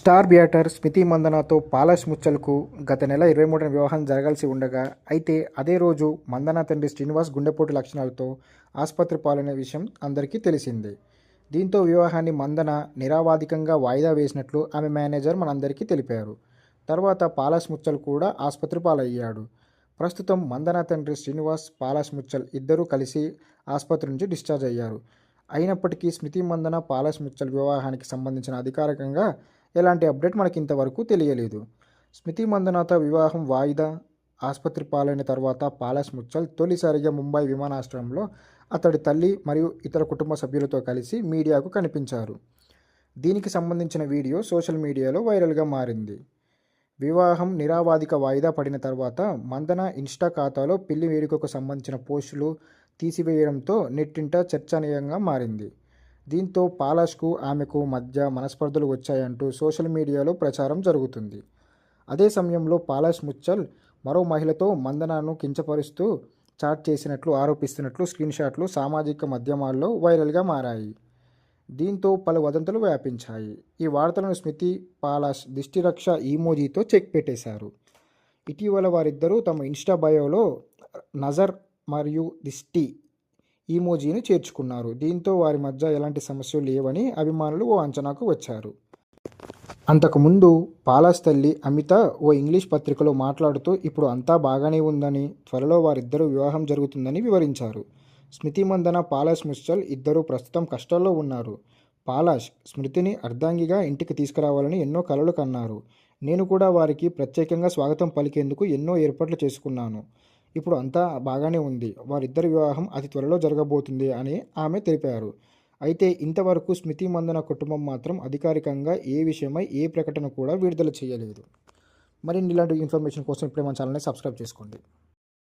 Star బియాటర్ స్మితి మందనతో పాలస్ ముచ్చల్కు గత నెల ఇరవై మూడున వివాహం జరగాల్సి ఉండగా అయితే అదే రోజు మందన తండ్రి శ్రీనివాస్ గుండెపోటు లక్షణాలతో ఆసుపత్రి పాలనే విషయం అందరికీ తెలిసిందే. దీంతో వివాహాన్ని మందన నిరావాదికంగా వాయిదా వేసినట్లు ఆమె మేనేజర్ మనందరికీ తెలిపారు. తర్వాత పాలస్ ముచ్చల్ కూడా ఆసుపత్రి పాలయ్యాడు. ప్రస్తుతం మందన తండ్రి శ్రీనివాస్ పాలస్ ముచ్చల్ ఇద్దరూ కలిసి ఆసుపత్రి నుంచి డిశ్చార్జ్ అయ్యారు. అయినప్పటికీ స్మృతి మందన పాలస్ ముచ్చల్ వివాహానికి సంబంధించిన అధికారికంగా ఎలాంటి అప్డేట్ మనకి ఇంతవరకు తెలియలేదు. స్మృతి మందనతో వివాహం వాయిదా. ఆసుపత్రి పాలైన తర్వాత పాలస్ ముచ్చల్ తొలిసారిగా ముంబై విమానాశ్రయంలో అతడి తల్లి మరియు ఇతర కుటుంబ సభ్యులతో కలిసి మీడియాకు కనిపించారు. దీనికి సంబంధించిన వీడియో సోషల్ మీడియాలో వైరల్గా మారింది. వివాహం నిరావాదిక వాయిదా పడిన తర్వాత మందన ఇన్స్టా ఖాతాలో పెళ్ళి వేడుకకు సంబంధించిన పోస్టులు తీసివేయడంతో నెట్టింట చర్చనీయంగా మారింది. దీంతో పాలాష్కు ఆమెకు మధ్య మనస్పర్ధలు వచ్చాయంటూ సోషల్ మీడియాలో ప్రచారం జరుగుతుంది. అదే సమయంలో పాలాష్ ముచ్చల్ మరో మహిళతో మందనాను కించపరుస్తూ చాట్ చేసినట్లు ఆరోపిస్తున్నట్లు స్క్రీన్ షాట్లు సామాజిక మాధ్యమాల్లో వైరల్గా మారాయి. దీంతో పలు వదంతులు వ్యాపించాయి. ఈ వార్తలను స్మృతి పాలాష్ దిష్టిరక్ష ఈమోజీతో చెక్ పెట్టేశారు. ఇటీవల వారిద్దరూ తమ ఇన్స్టా బయోలో నజర్ మరియు దిష్టి ఈమోజీని చేర్చుకున్నారు. దీంతో వారి మధ్య ఎలాంటి సమస్యలు లేవని అభిమానులు ఓ అంచనాకు వచ్చారు. అంతకుముందు పాలాస్ తల్లి అమిత ఓ ఇంగ్లీష్ పత్రికలో మాట్లాడుతూ ఇప్పుడు అంతా బాగానే ఉందని త్వరలో వారిద్దరూ వివాహం జరుగుతుందని వివరించారు. స్మృతి మందన పాలాస్ ముస్చల్ ఇద్దరూ ప్రస్తుతం కష్టాల్లో ఉన్నారు. పాలాష్ స్మృతిని అర్ధాంగిగా ఇంటికి తీసుకురావాలని ఎన్నో కలలు కన్నారు. నేను కూడా వారికి ప్రత్యేకంగా స్వాగతం పలికేందుకు ఎన్నో ఏర్పాట్లు చేసుకున్నాను. ఇప్పుడు అంతా బాగానే ఉంది. వారిద్దరి వివాహం అతి త్వరలో జరగబోతుంది అని ఆమె తెలిపారు. అయితే ఇంతవరకు స్మృతి మందన కుటుంబం మాత్రం అధికారికంగా ఏ విషయమై ఏ ప్రకటన కూడా విడుదల చేయలేదు. మరిన్ని ఇలాంటి ఇన్ఫర్మేషన్ కోసం ఇప్పుడే మన ఛానల్ని సబ్స్క్రైబ్ చేసుకోండి.